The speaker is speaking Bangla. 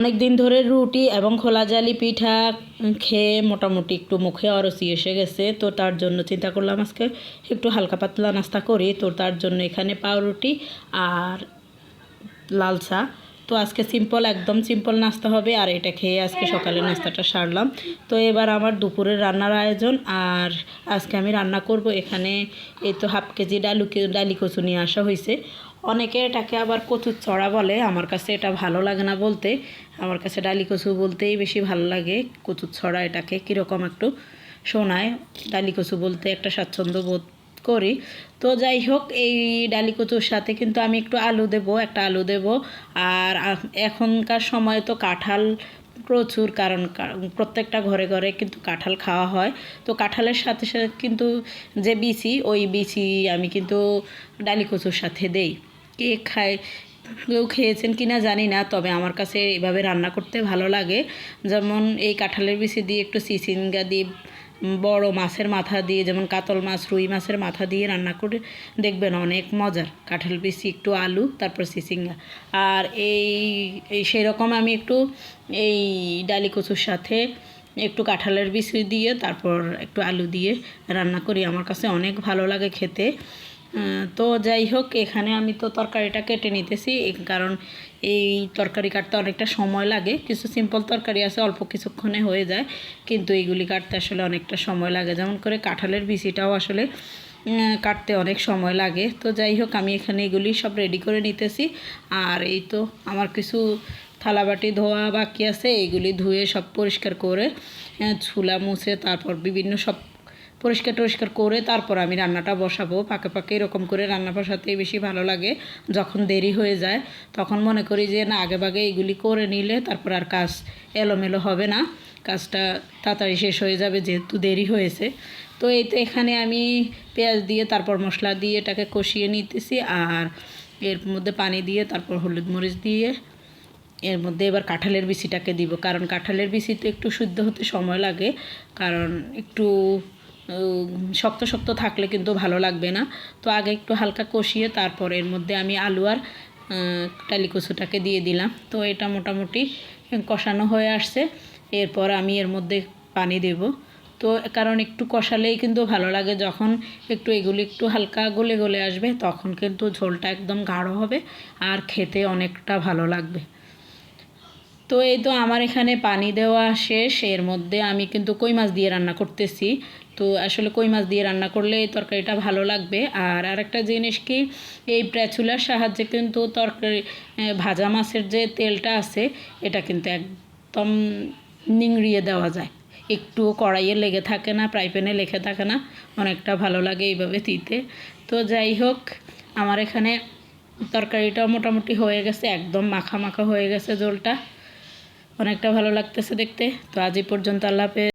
অনেক দিন ধরে রুটি এবং খোলা জালি পিঠা খেয়ে মোটামুটি একটু মুখে অরসি এসে গেছে। তো তার জন্য চিন্তা করলাম আজকে একটু হালকা পাতলা নাস্তা করি। তো তার জন্য এখানে পাউরুটি আর লাল চা তো আজকে সিম্পল একদম সিম্পল নাস্তা হবে। আর এটা খেয়ে আজকে সকালে নাস্তাটা সারলাম। তো এবার আমার দুপুরের রান্নার আয়োজন। আর আজকে আমি রান্না করব এখানে এই তো হাফ কেজি ডালু ডালি কচু নিয়ে আসা হয়েছে অনেকে এটাকে আবার কচুর চড়া বলে। আমার কাছে এটা ভালো লাগে না বলতে। আমার কাছে ডালি কচু বলতেই বেশি ভালো লাগে। কচুর ছড়া এটাকে কীরকম একটু শোনায়। ডালি কচু বলতে একটা স্বাচ্ছন্দ্য বোধ। করি। তো যাই হোক এই ডালি কচুর সাথে কিন্তু আমি একটু আলু দেব, একটা আলু দেব। আর এখনকার সময় তো কাঁঠাল প্রচুর, কারণ প্রত্যেকটা ঘরে ঘরে কিন্তু কাঁঠাল খাওয়া হয়। তো কাঁঠালের সাথে সাথে কিন্তু যে বিচি, ওই বিচি আমি কিন্তু ডালি কচুর সাথে দেই। কে খায়, কেউ খেয়েছেন কি না জানি না, তবে আমার কাছে এইভাবে রান্না করতে ভালো লাগে। যেমন এই কাঁঠালের বিচি দিয়ে একটু চিচিঙ্গা দিয়ে বড় মাছের মাথা দিয়ে, যেমন কাতল মাছ, রুই মাছের মাথা দিয়ে রান্না করে দেখবেন অনেক মজার। কাঁঠাল বিচি একটু আলু, তারপর সিসিঙ্গা আর এই এই সেরকম আমি একটু এই ডালি কচুর সাথে একটু কাঁঠালের বিষ দিয়ে, তারপর একটু আলু দিয়ে রান্না করি। আমার কাছে অনেক ভালো লাগে খেতে। তো যাই হোক, এখানে আমি তো তরকারিটা কেটে নিতেছি। কারণ এই তরকারি কাটতে অনেকটা সময় লাগে। কিছু সিম্পল তরকারি আছে, অল্প কিছুক্ষণে হয়ে যায়। কিন্তু এইগুলি কাটতে আসলে অনেকটা সময় লাগে। যেমন করে কাঁঠালের বিচিটাও আসলে কাটতে অনেক সময় লাগে। তো যাই হোক, আমি এখানে এগুলি সব রেডি করে নিতেছি। আর এই তো আমার কিছু থালাবাটি ধোয়া বাকি আছে। এইগুলি ধুয়ে সব পরিষ্কার করে ছুলা মুছে তারপর বিভিন্ন সব পরিষ্কার টরিষ্কার করে তারপর আমি রান্নাটা বসাবো। পাকে পাকে এরকম করে রান্না বসাতেই বেশি ভালো লাগে। যখন দেরি হয়ে যায়, তখন মনে করি যে না, আগে এইগুলি করে নিলে তারপর আর কাজ এলোমেলো হবে না। কাজটা তাড়াতাড়ি শেষ হয়ে যাবে যেহেতু দেরি হয়েছে। তো এই তো এখানে আমি পেঁয়াজ দিয়ে, তারপর মশলা দিয়ে এটাকে কষিয়ে নিতেছি আর এর মধ্যে পানি দিয়ে, তারপর হলুদ মরিচ দিয়ে এর মধ্যে এবার কাঁঠালের বিচিটাকে দিব। কারণ কাঁঠালের বিচিতে একটু শুদ্ধ হতে সময় লাগে। কারণ একটু শক্ত শক্ত থাকলে কিন্তু ভালো লাগবে না। তো আগে একটু হালকা কষিয়ে তারপর এর মধ্যে আমি আলু আর আহ, টালি কচুটাকে দিয়ে দিলাম। তো এটা মোটামুটি কষানো হয়ে আসছে। এরপর আমি এর মধ্যে পানি দেব। তো কারণ একটু কষালেই কিন্তু ভালো লাগে। যখন একটু এগুলি একটু হালকা গলে গলে আসবে তখন কিন্তু ঝোলটা একদম গাঢ় হবে আর খেতে অনেকটা ভালো লাগবে। তো এই তো আমার এখানে পানি দেওয়া শেষ। এর মধ্যে আমি কিন্তু কই মাছ দিয়ে রান্না করতেছি। তো আসলে কই মাছ দিয়ে রান্না করলে এই তরকারিটা ভালো লাগবে। আর আরেকটা জিনিস কি, এই প্রেচুলার সাহায্যে কিন্তু তরকারি ভাজা মাছের যে তেলটা আছে, এটা কিন্তু একদম নিংড়িয়ে দেওয়া যায়। একটু কড়াইয়ে লেগে থাকে না, ফ্রাই প্যানে লেগে থাকে না, অনেকটা ভালো লাগে এইভাবে দিতে। তো যাই হোক, আমার এখানে তরকারিটা মোটামুটি হয়ে গেছে, একদম মাখা মাখা হয়ে গেছে ঝোলটা। অনেকটা ভালো লাগতেছে দেখতে। তো আজ এই পর্যন্ত আল্লাহ